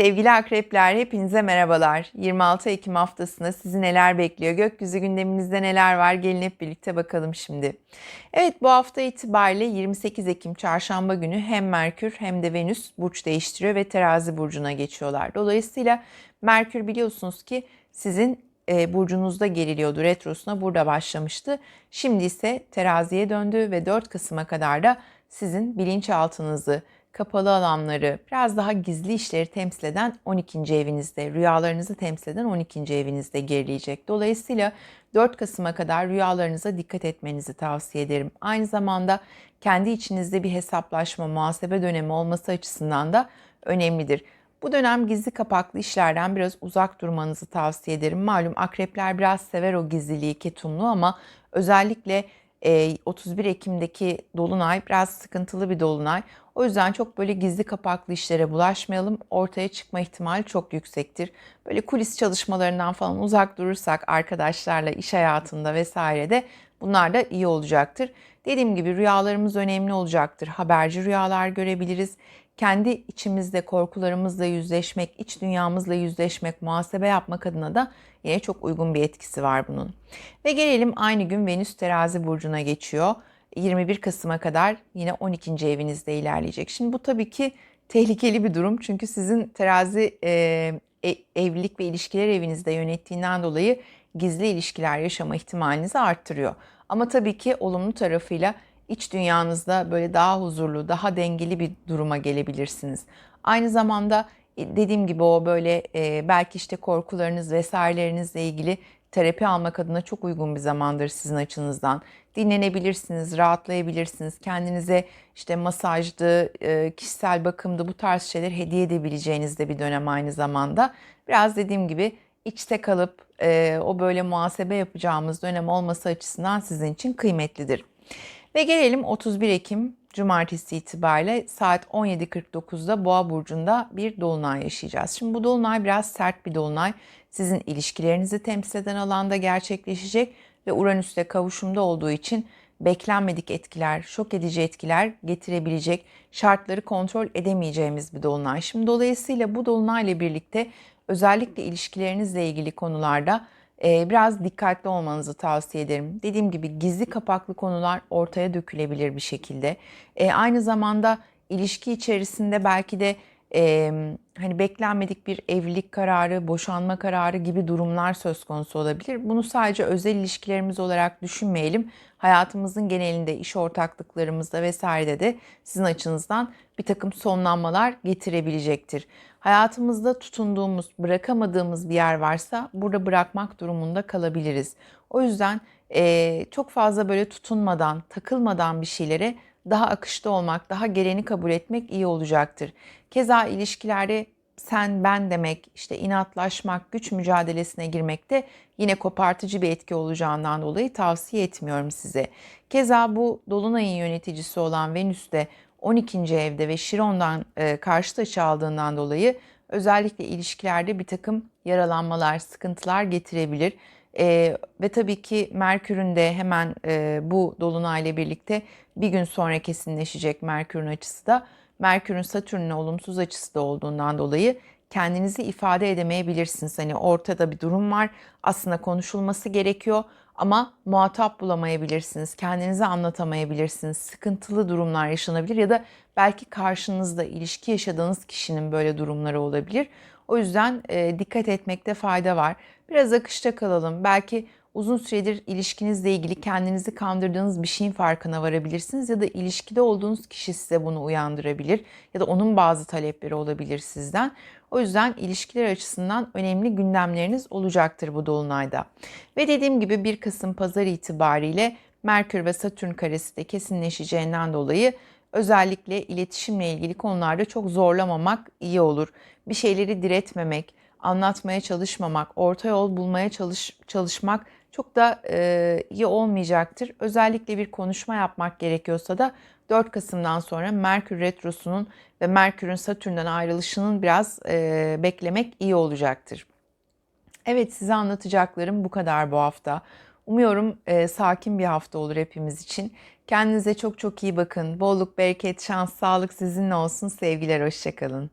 Sevgili akrepler hepinize merhabalar. 26 Ekim haftasında sizi neler bekliyor? Gökyüzü gündeminizde neler var? Gelin hep birlikte bakalım şimdi. Evet bu hafta itibariyle 28 Ekim çarşamba günü hem Merkür hem de Venüs burç değiştiriyor ve terazi burcuna geçiyorlar. Dolayısıyla Merkür biliyorsunuz ki sizin e, burcunuzda geriliyordu. Retrosuna burada başlamıştı. Şimdi ise teraziye döndü ve 4 Kasım'a kadar da sizin bilinçaltınızı, kapalı alanları, biraz daha gizli işleri temsil eden 12. evinizde, rüyalarınızı temsil eden 12. evinizde gerileyecek. Dolayısıyla 4 Kasım'a kadar rüyalarınıza dikkat etmenizi tavsiye ederim. Aynı zamanda kendi içinizde bir hesaplaşma, muhasebe dönemi olması açısından da önemlidir. Bu dönem gizli kapaklı işlerden biraz uzak durmanızı tavsiye ederim. Malum akrepler biraz sever o gizliliği, ketumlu ama özellikle 31 Ekim'deki dolunay biraz sıkıntılı bir dolunay. O yüzden çok böyle gizli kapaklı işlere bulaşmayalım. Ortaya çıkma ihtimali çok yüksektir. Böyle kulis çalışmalarından falan uzak durursak arkadaşlarla iş hayatında vesairede bunlar da iyi olacaktır. Dediğim gibi rüyalarımız önemli olacaktır. Haberci rüyalar görebiliriz. Kendi içimizde korkularımızla yüzleşmek, iç dünyamızla yüzleşmek, muhasebe yapmak adına da yine çok uygun bir etkisi var bunun. Ve gelelim aynı gün Venüs terazi burcuna geçiyor. 21 Kasım'a kadar yine 12. evinizde ilerleyecek. Şimdi bu tabii ki tehlikeli bir durum. Çünkü sizin terazi e, e, evlilik ve ilişkiler evinizde yönettiğinden dolayı gizli ilişkiler yaşama ihtimalinizi arttırıyor. Ama tabii ki olumlu tarafıyla iç dünyanızda böyle daha huzurlu, daha dengeli bir duruma gelebilirsiniz. Aynı zamanda e, dediğim gibi o böyle e, belki işte korkularınız vesairelerinizle ilgili terapi almak adına çok uygun bir zamandır sizin açınızdan. Dinlenebilirsiniz, rahatlayabilirsiniz. Kendinize işte masajdı, e, kişisel bakımdı bu tarz şeyler hediye edebileceğiniz de bir dönem aynı zamanda. Biraz dediğim gibi içte kalıp e, o böyle muhasebe yapacağımız dönem olması açısından sizin için kıymetlidir. Ve gelelim 31 Ekim Cumartesi itibariyle saat 17.49'da Boğa burcunda bir dolunay yaşayacağız. Şimdi bu dolunay biraz sert bir dolunay. Sizin ilişkilerinizi temsil eden alanda gerçekleşecek ve Uranüs'te kavuşumda olduğu için beklenmedik etkiler, şok edici etkiler getirebilecek, şartları kontrol edemeyeceğimiz bir dolunay. Şimdi dolayısıyla bu dolunayla birlikte özellikle ilişkilerinizle ilgili konularda e, biraz dikkatli olmanızı tavsiye ederim. Dediğim gibi gizli kapaklı konular ortaya dökülebilir bir şekilde. E, aynı zamanda ilişki içerisinde belki de e, hani beklenmedik bir evlilik kararı, boşanma kararı gibi durumlar söz konusu olabilir. Bunu sadece özel ilişkilerimiz olarak düşünmeyelim. Hayatımızın genelinde, iş ortaklıklarımızda vesairede de sizin açınızdan bir takım sonlanmalar getirebilecektir. Hayatımızda tutunduğumuz, bırakamadığımız bir yer varsa burada bırakmak durumunda kalabiliriz. O yüzden e, çok fazla böyle tutunmadan, takılmadan bir şeylere daha akışta olmak, daha geleni kabul etmek iyi olacaktır. Keza ilişkilerde sen ben demek, işte inatlaşmak, güç mücadelesine girmek de yine kopartıcı bir etki olacağından dolayı tavsiye etmiyorum size. Keza bu dolunayın yöneticisi olan Venüs de 12. evde ve Şiron'dan e, karşı açı aldığından dolayı özellikle ilişkilerde bir takım yaralanmalar, sıkıntılar getirebilir. E, ve tabii ki Merkür'ün de hemen e, bu dolunayla birlikte bir gün sonra kesinleşecek Merkür'ün açısı da Merkür'ün Satürn'le olumsuz açısı da olduğundan dolayı kendinizi ifade edemeyebilirsiniz. Hani ortada bir durum var. Aslında konuşulması gerekiyor ama muhatap bulamayabilirsiniz. Kendinizi anlatamayabilirsiniz. Sıkıntılı durumlar yaşanabilir ya da belki karşınızda ilişki yaşadığınız kişinin böyle durumları olabilir. O yüzden e, dikkat etmekte fayda var. Biraz akışta kalalım. Belki uzun süredir ilişkinizle ilgili kendinizi kandırdığınız bir şeyin farkına varabilirsiniz ya da ilişkide olduğunuz kişi size bunu uyandırabilir ya da onun bazı talepleri olabilir sizden. O yüzden ilişkiler açısından önemli gündemleriniz olacaktır bu dolunayda. Ve dediğim gibi 1 Kasım pazar itibariyle Merkür ve Satürn karesi de kesinleşeceğinden dolayı özellikle iletişimle ilgili konularda çok zorlamamak iyi olur. Bir şeyleri diretmemek, anlatmaya çalışmamak, orta yol bulmaya çalış, çalışmak çok da e, iyi olmayacaktır. Özellikle bir konuşma yapmak gerekiyorsa da 4 Kasım'dan sonra Merkür Retrosu'nun ve Merkür'ün Satürn'den ayrılışının biraz e, beklemek iyi olacaktır. Evet size anlatacaklarım bu kadar bu hafta. Umuyorum e, sakin bir hafta olur hepimiz için. Kendinize çok çok iyi bakın. Bolluk, bereket, şans, sağlık sizinle olsun. Sevgiler, hoşçakalın.